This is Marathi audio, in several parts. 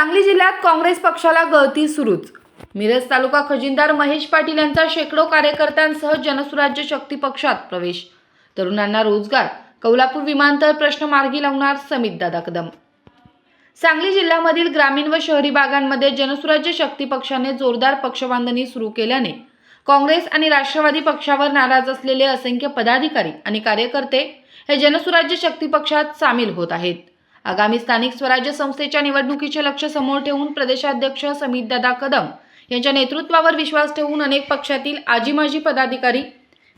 सांगली जिल्ह्यात काँग्रेस पक्षाला गळती सुरूच. मिरज तालुका खजिनदार महेश पाटील यांचा शेकडो कार्यकर्त्यांसह जनसुराज्य शक्ती पक्षात प्रवेश. तरुणांना रोजगार कौलापूर विमानतळ प्रश्न मार्गी लावणार समित दादा कदम. सांगली जिल्ह्यामधील ग्रामीण व शहरी भागांमध्ये जनसुराज्य शक्ती पक्षाने जोरदार पक्षबांधणी सुरू केल्याने काँग्रेस आणि राष्ट्रवादी पक्षावर नाराज असलेले असंख्य पदाधिकारी आणि कार्यकर्ते हे जनसुराज्य शक्ती पक्षात सामील होत आहेत. आगामी स्थानिक स्वराज्य संस्थेच्या निवडणुकीचे लक्ष समोर ठेवून प्रदेशाध्यक्ष समितदादा कदम यांच्या नेतृत्वावर विश्वास ठेवून अनेक पक्षातील आजी माजी पदाधिकारी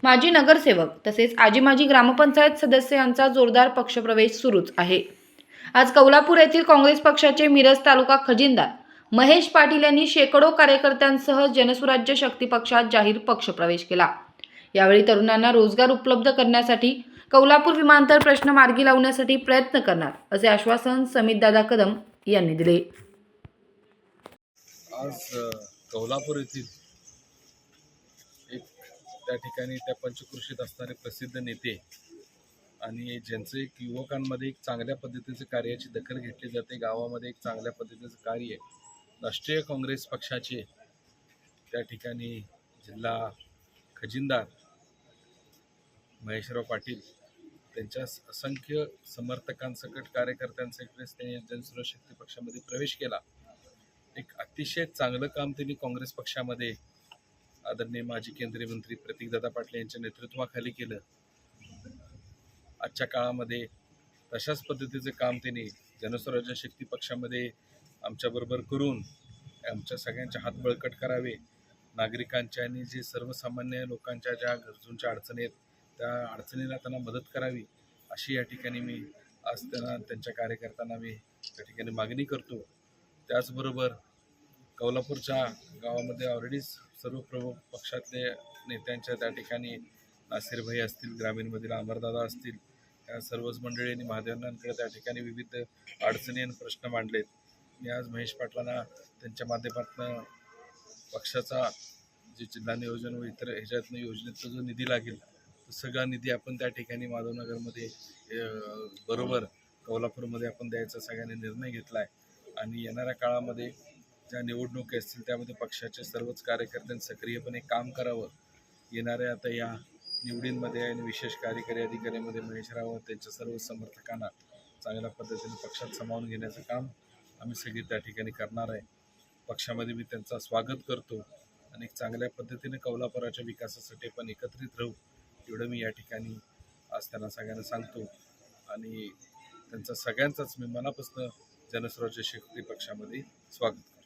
माजी नगरसेवक तसेच आजी माजी ग्रामपंचायत सदस्य यांचा जोरदार पक्षप्रवेश सुरूच आहे. आज कौलापूर येथील काँग्रेस पक्षाचे मिरज तालुका खजिनदार महेश पाटील यांनी शेकडो कार्यकर्त्यांसह जनसुराज्य शक्ती पक्षात जाहीर पक्षप्रवेश केला. यावेळी तरुणांना रोजगार उपलब्ध करण्यासाठी कौलापूर विमानतळ प्रश्न मार्गी लावण्यासाठी प्रयत्न करणार असे आश्वासन समितदादा कदम यांनी दिले. आज कौलापूर येथील एक त्या ठिकाणी त्या पंचकृषीत असणारे प्रसिद्ध नेते आणि ज्यांचं एक युवकांमध्ये एक चांगल्या पद्धतीचं कार्याची दखल घेतली जाते गावामध्ये एक चांगल्या पद्धतीचं कार्य राष्ट्रीय काँग्रेस पक्षाचे त्या ठिकाणी जिल्हा खजिनदार महेशराव पाटील त्यांच्या असंख्य समर्थकांसकट कार्यकर्त्यांसकट त्यांनी जनसुरशक्ती पक्षामध्ये प्रवेश केला. एक अतिशय चांगलं काम त्यांनी काँग्रेस पक्षामध्ये आदरणीय माजी केंद्रीय मंत्री प्रतीकदादा पाटील यांच्या नेतृत्वाखाली केलं. आजच्या काळामध्ये तशाच पद्धतीचं काम त्यांनी जनस्वराज्य शक्ती पक्षामध्ये आमच्याबरोबर करून आमच्या सगळ्यांचे हात बळकट करावे. नागरिकांच्या आणि जे सर्वसामान्य लोकांच्या ज्या गरजूंच्या अडचणी आहेत त्या अडचणीला त्यांना मदत करावी अशी या ठिकाणी मी आज त्यांना त्यांच्या कार्यकर्त्यांना मी त्या ठिकाणी मागणी करतो. त्याचबरोबर कौलापूरच्या गावामध्ये ऑलरेडीच सर्व प्रमुख पक्षातले नेत्यांच्या त्या ठिकाणी नासिरभाई असतील ग्रामीणमधील अमरदादा असतील या सर्वच मंडळींनी महादेवांकडे त्या ठिकाणी विविध अडचणी आणि प्रश्न मांडलेत. मी आज महेश पाटलांना त्यांच्या माध्यमातून पक्षाचा जे जिल्हा नियोजन व इतर ह्याच्यातनं योजनेचा जो निधी लागेल सगळा निधी आपण त्या ठिकाणी माधवनगरमध्ये बरोबर कौलापूरमध्ये आपण द्यायचा सगळ्यांनी निर्णय घेतला आहे आणि येणाऱ्या काळामध्ये ज्या निवडणुकी असतील त्यामध्ये पक्षाचे सर्वच कार्यकर्त्यांनी सक्रियपणे काम करावं. येणाऱ्या आता या निवडींमध्ये आणि विशेष कार्यकारी अधिकाऱ्यामध्ये महेश रावत त्यांच्या सर्व समर्थकांना चांगल्या पद्धतीने पक्षात सामावून घेण्याचं काम आम्ही सगळी त्या ठिकाणी करणार आहे. पक्षामध्ये मी त्यांचा स्वागत करतो आणि एक चांगल्या पद्धतीने कौलापुराच्या विकासासाठी आपण एकत्रित राहू. एवढं मी या ठिकाणी आज त्यांना सगळ्यांना सांगतो. आणि त्यांचा सगळ्यांचाच मी मनापासून जनस्वराज्य शक्ती पक्षामध्ये स्वागत करतो.